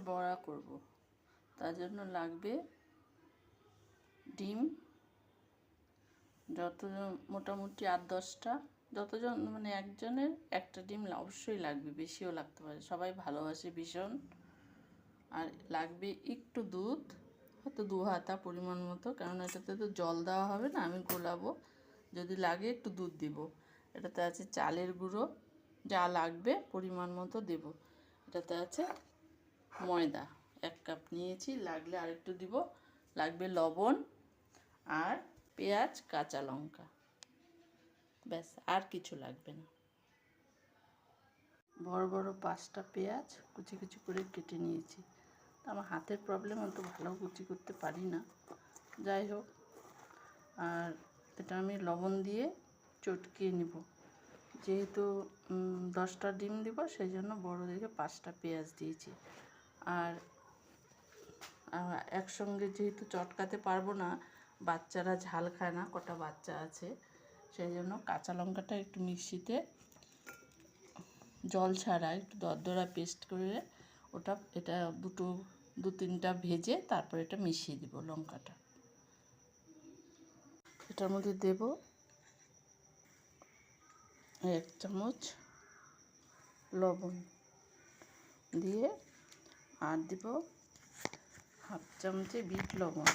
ডিমের বড়া করব। তার জন্য লাগবে ডিম। যতজন মোটামুটি আট, দশটা, যতজন মানে একজনের একটা ডিম অবশ্যই লাগবে, বেশিও লাগতে পারে। সবাই ভালোবাসে ভীষণ। আর লাগবে একটু দুধ, হয়তো দু হাতা পরিমাণ মতো, কারণ এটাতে তো জল দেওয়া হবে না, আমি গোলাবো। যদি লাগে একটু দুধ দিব। এটাতে আছে চালের গুঁড়ো, যা লাগবে পরিমাণ মতো দেব। এটাতে আছে ময়দা এক কাপ নিয়েছি, লাগলে আরেকটু দিব। লাগবে লবণ আর পেঁয়াজ, কাঁচা লঙ্কা। ব্যাস, আর কিছু লাগবে না। বড় বড় পাঁচটা পেঁয়াজ কুচি কুচি করে কেটে নিয়েছি। আমার হাতের প্রবলেম অত ভালো কুচি করতে পারি না। যাই হোক, আর এটা আমি লবণ দিয়ে চটকিয়ে নিব। যেহেতু দশটা ডিম দিব, সেই জন্য বড়ো দেখে পাঁচটা পেঁয়াজ দিয়েছি। আর একসঙ্গে যেহেতু চটকাতে পারব না, বাচ্চারা ঝাল খায় না, কটা বাচ্চা আছে, সেই জন্য কাঁচা লঙ্কাটা একটু মিক্সিতে জল ছাড়া একটু দরদরা পেস্ট করে ওটা, এটা দুটো, দু তিনটা ভেজে তারপর এটা মিশিয়ে দিব লঙ্কাটা। এটার মধ্যে দেব এক চামচ লবণ দিয়ে আর দিব হাফ চামচে বিট লবণ।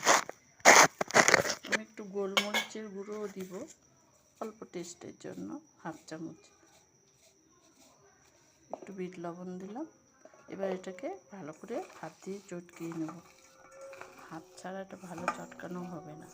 আমি একটু গোলমরিচের গুঁড়োও দিব অল্প টেস্টের জন্য, হাফ চামচ। একটু বিট লবণ দিলাম, এবার এটাকে ভালো করে হাত দিয়ে চটকিয়ে নেব। হাত ছাড়া এটা ভালো চটকানো হবে না।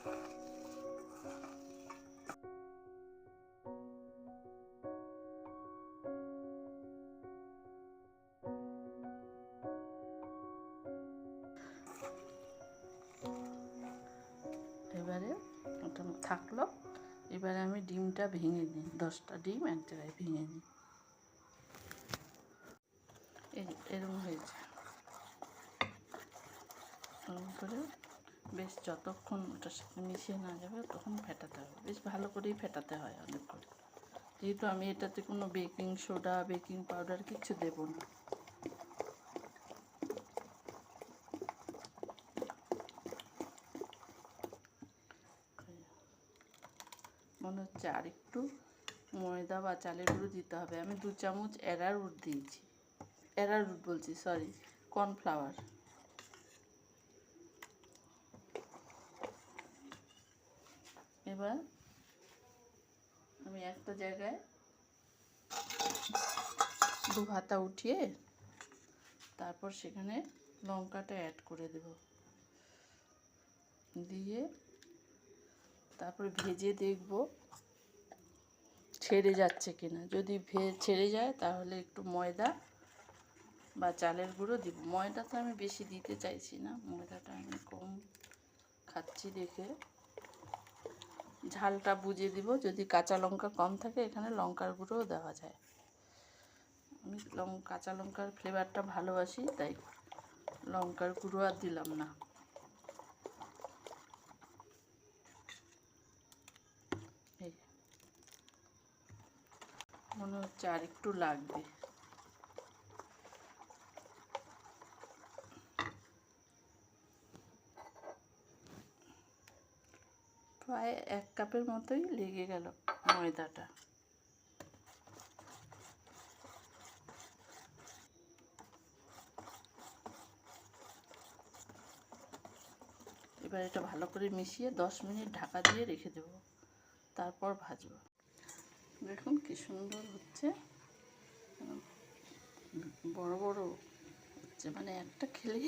এবারে ওটা থাকল। এবারে আমি ডিমটা ভেঙে নিই দশটা ডিম এক জায়গায় ভেঙে নিই এরকম হয়েছে। করে বেশ যতক্ষণ ওটার সাথে মিশিয়ে না যাবে তখন ফেটাতে হবে। বেশ ভালো করেই ফেটাতে হয় অনেক করে যেহেতু আমি এটাতে কোনো বেকিং সোডা, বেকিং পাউডার কিছু দেবো না। মনে হচ্ছে আর একটু ময়দা বা চালের গুঁড়ো দিতে হবে। আমি দু চামচ অ্যারারুট দিয়েছি। অ্যারারুট বলছি সরি কর্নফ্লাওয়ার এবার আমি একটা জায়গায় দু হাতা উঠিয়ে তারপর সেখানে লঙ্কাটা অ্যাড করে দেব। দিয়ে তারপরে ভেজে দেখব ছেড়ে যাচ্ছে কিনা। যদি ভে, ছেড়ে যায় তাহলে একটু ময়দা বা চালের গুঁড়ো দিব। ময়দা তো আমি বেশি দিতে চাইছি না, ময়দাটা আমি কম খাচ্ছি দেখে। ঝালটা বুঝে দিব, যদি কাঁচা লঙ্কা কম থাকে এখানে লঙ্কার গুঁড়োও দেওয়া যায়। আমি লং, কাঁচা লঙ্কার ফ্লেভারটা ভালোবাসি, তাই লঙ্কার গুঁড়ো আর দিলাম না। মনে হচ্ছে আর একটু লাগবে। প্রায় এক কাপের মতোই লেগে গেল ময়দাটা। এবার এটা ভালো করে মিশিয়ে দশ মিনিট ঢাকা দিয়ে রেখে দেব। তারপর ভাজবো। দেখুন কি সুন্দর হচ্ছে। বড় বড় হচ্ছে মানে একটা খেলে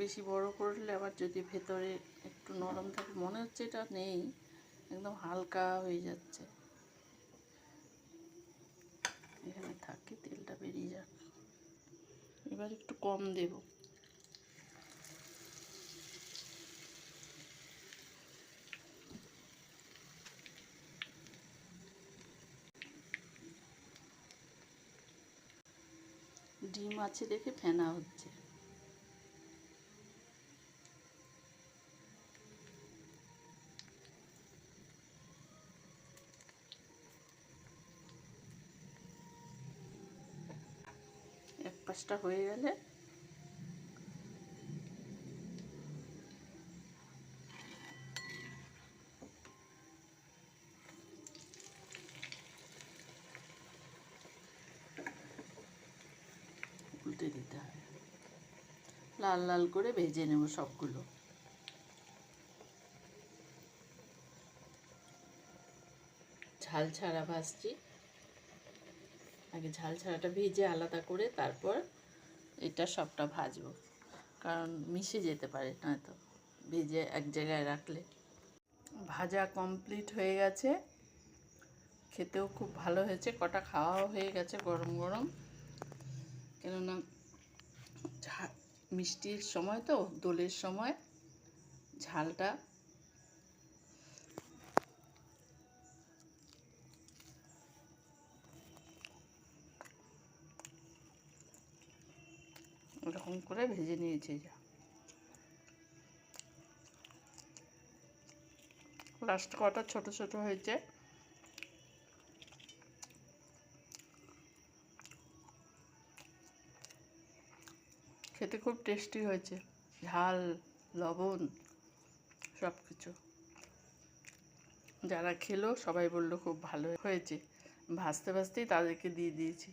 বেশি বড় করলে আবার যদি ভেতরে একটু নরম থাকে, মনে হচ্ছে এটা নেই, একদম হালকা হয়ে যাচ্ছে। এখানে থাকে, তেলটা বেরিয়ে যাক। এবার একটু কম দেব। ডিম আছে দেখে ফেনা হচ্ছে। এক পাশটা হয়ে গেলে উল্টে দিতে হবে লাল লাল করে ভেজে নেব সবগুলো। ঝাল ছাড়া ভাজছি। আগে ঝাল ছাড়াটা ভেজে আলাদা করে তারপর এটা সবটা ভাজবো। কারণ মিশে যেতে পারে, নয়তো ভেজে এক জায়গায় রাখলে। ভাজা কমপ্লিট হয়ে গেছে। খেতেও খুব ভালো হয়েছে, কটা খাওয়াও হয়ে গেছে গরম গরম। কেননা মিষ্টির সময় তো, দোলের সময়, ঝালটা। এরকম করে ভেজে নিয়েছি যা। লাস্ট কটা ছোট ছোট হয়েছে। খেতে খুব টেস্টি হয়েছে। ঝাল, লবণ সব কিছু যারা খেলো সবাই বলল খুব ভালো হয়েছে। ভাজতে ভাজতেই তাদেরকে দিয়ে দিয়েছি।